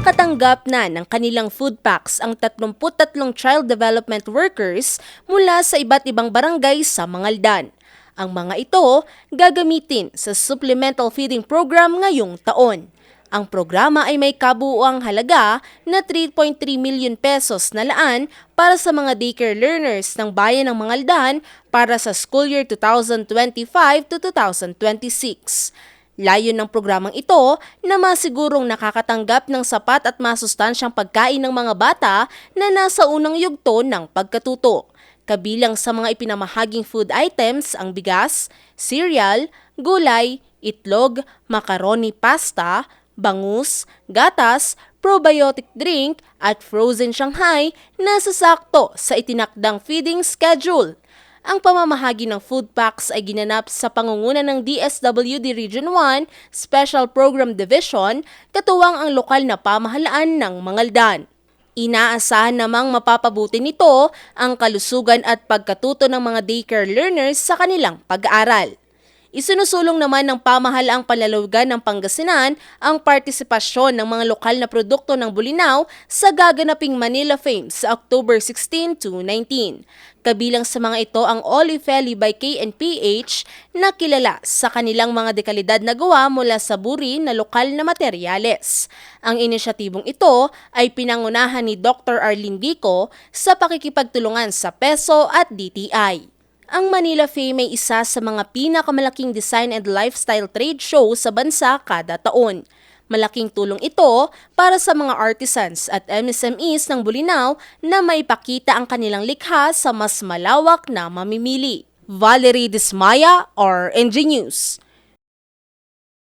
Nakatanggap na ng kanilang food packs ang 33 child development workers mula sa iba't ibang barangay sa Mangaldan. Ang mga ito gagamitin sa supplemental feeding program ngayong taon. Ang programa ay may kabuuang halaga na 3.3 million pesos na laan para sa mga daycare learners ng bayan ng Mangaldan para sa school year 2025 to 2026. Layon ng programang ito na masigurong nakakatanggap ng sapat at masustansyang pagkain ng mga bata na nasa unang yugto ng pagkatuto. Kabilang sa mga ipinamahaging food items ang bigas, cereal, gulay, itlog, macaroni pasta, bangus, gatas, probiotic drink at frozen Shanghai na sasakto sa itinakdang feeding schedule. Ang pamamahagi ng food packs ay ginanap sa pangunguna ng DSWD Region 1 Special Program Division, katuwang ang lokal na pamahalaan ng Mangaldan. Inaasahan namang mapapabuti nito ang kalusugan at pagkatuto ng mga daycare learners sa kanilang pag-aaral. Isinusulong naman ng pamahalaang panlalawigan ng Pangasinan ang partisipasyon ng mga lokal na produkto ng Bulinaw sa gaganaping Manila Fame sa October 16 to 19. Kabilang sa mga ito ang Olive Valley by KNPH na kilala sa kanilang mga dekalidad na gawa mula sa buri na lokal na materyales. Ang inisyatibong ito ay pinangunahan ni Dr. Arlene Vico sa pakikipagtulungan sa PESO at DTI. Ang Manila Fame ay isa sa mga pinakamalaking design and lifestyle trade show sa bansa kada taon. Malaking tulong ito para sa mga artisans at MSMEs ng Bulinaw na maipakita ang kanilang likha sa mas malawak na mamimili. Valerie Dismaya or NG News.